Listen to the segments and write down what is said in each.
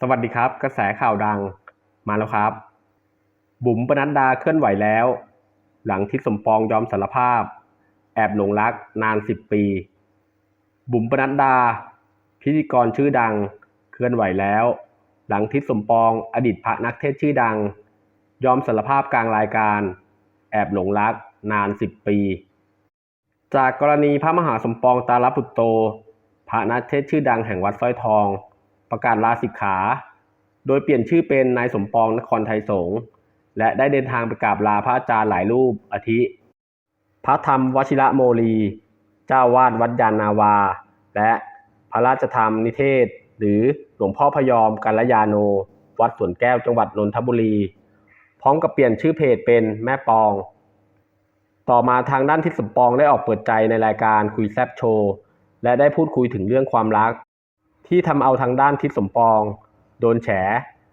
สวัสดีครับ กระแสข่าวดังมาแล้วครับ บุ๋มปนัดดาเคลื่อนไหวแล้ว หลังทิศสมปองยอมสารภาพ แอบหลงรักนานสิบปี บุ๋มปนัดดา พิธีกรชื่อดัง เคลื่อนไหวแล้ว หลังทิศสมปองอดีตพระนักเทศชื่อดัง ยอมสารภาพกลางรายการ แอบหลงรักนานสิบปี จากกรณีพระมหาสมปองตาลปุตโต พระนักเทศชื่อดังแห่งวัดสร้อยทอง ประกาศลาสิกขา โดยเปลี่ยนชื่อเป็นนายสมปองนครไทยสงฆ์และได้เดินทางไปกราบลาพระอาจารย์หลายรูปอาทิ พระธรรมวชิระโมลี เจ้าวาดวัดยานนาวา และพระราชธรรมนิเทศ หรือหลวงพ่อพยอมกัลยาโน วัดสวนแก้วจังหวัดนนทบุรี พร้อมกับเปลี่ยนชื่อเพจเป็นแม่ปอง ต่อมาทางด้านทิศสมปองได้ออกเปิดใจในรายการคุยแซบโชว์ และได้พูดคุยถึงเรื่องความรัก ที่ทำเอาทางด้านทิศสมปอง โดนแฉ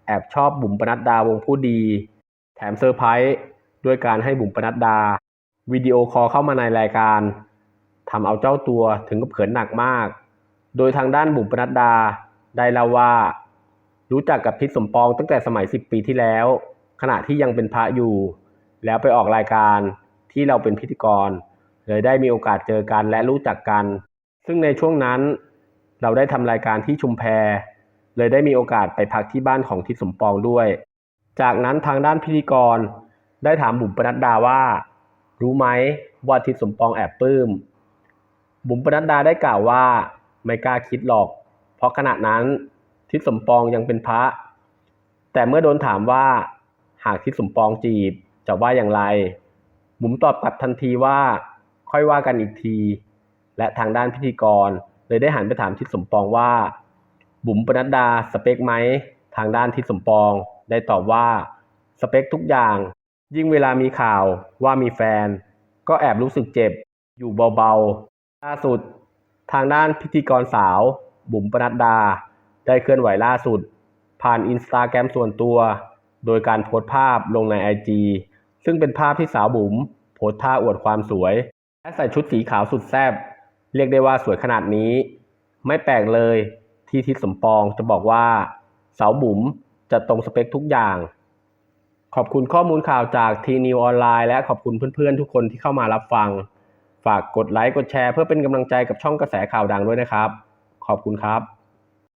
แอบชอบบุ๋มปนัดดาวงผู้ดี แถมเซอร์ไพรส์ด้วยการให้บุ๋มปนัดดา วิดีโอคอลเข้ามาในรายการทำเอาเจ้าตัวถึงกับเขินหนักมาก โดยทางด้านบุ๋มปนัดดาได้เล่าว่า รู้จักกับทิศสมปองตั้งแต่สมัย 10 ปีที่แล้ว ขณะที่ยังเป็นพระอยู่ แล้วไปออกรายการที่เราเป็นพิธีกร เลยได้มีโอกาสเจอกันและรู้จักกัน ซึ่งในช่วงนั้น เราได้ทำรายการที่ชุมแพเลยได้มีโอกาสไปพักที่บ้านของทิศสมปองด้วย จากนั้นทางด้านพิธีกร ได้ถามบุ๋มปนัดดาว่า รู้ไหมว่าทิศสมปองแอบปลื้ม บุ๋มปนัดดาได้กล่าวว่าไม่กล้าคิดหรอก เพราะขณะนั้นทิศสมปองยังเป็นพระ แต่เมื่อโดนถามว่า หากทิศสมปองจีบจะว่าอย่างไร บุ๋มตอบกลับทันทีว่า ค่อยว่ากันอีกที และทางด้านพิธีกร เลยได้หันไปถามทิศสมปองว่า บุ๋มปนัดดาสเปคไหม ทางด้านทิศสมปองได้ตอบว่าสเปคทุกอย่าง ยิ่งเวลามีข่าวว่ามีแฟน ก็แอบรู้สึกเจ็บ อยู่เบาๆล่าสุด ทางด้านพิธีกรสาว บุ๋มปนัดดา ได้เคลื่อนไหวล่าสุด ผ่านอินสตาแกรมส่วนตัว โดยการโพสต์ภาพลงในไอจีซึ่งเป็นภาพที่สาวบุ๋มโพสท่าอวดความสวย และใส่ชุดสีขาวสุดแซ่บ เรียกได้ว่าสวยขนาดนี้ ไม่แปลกเลยที่ทิศสมปองจะบอกว่าเสาบุ๋มจะตรงสเปคทุกอย่าง ขอบคุณข้อมูลข่าวจากทีนิวออนไลน์และขอบคุณเพื่อนๆ ทุกคนที่เข้ามารับฟัง ฝากกดไลค์กดแชร์เพื่อเป็นกำลังใจกับช่องกระแสข่าวดังด้วยนะครับ ขอบคุณครับ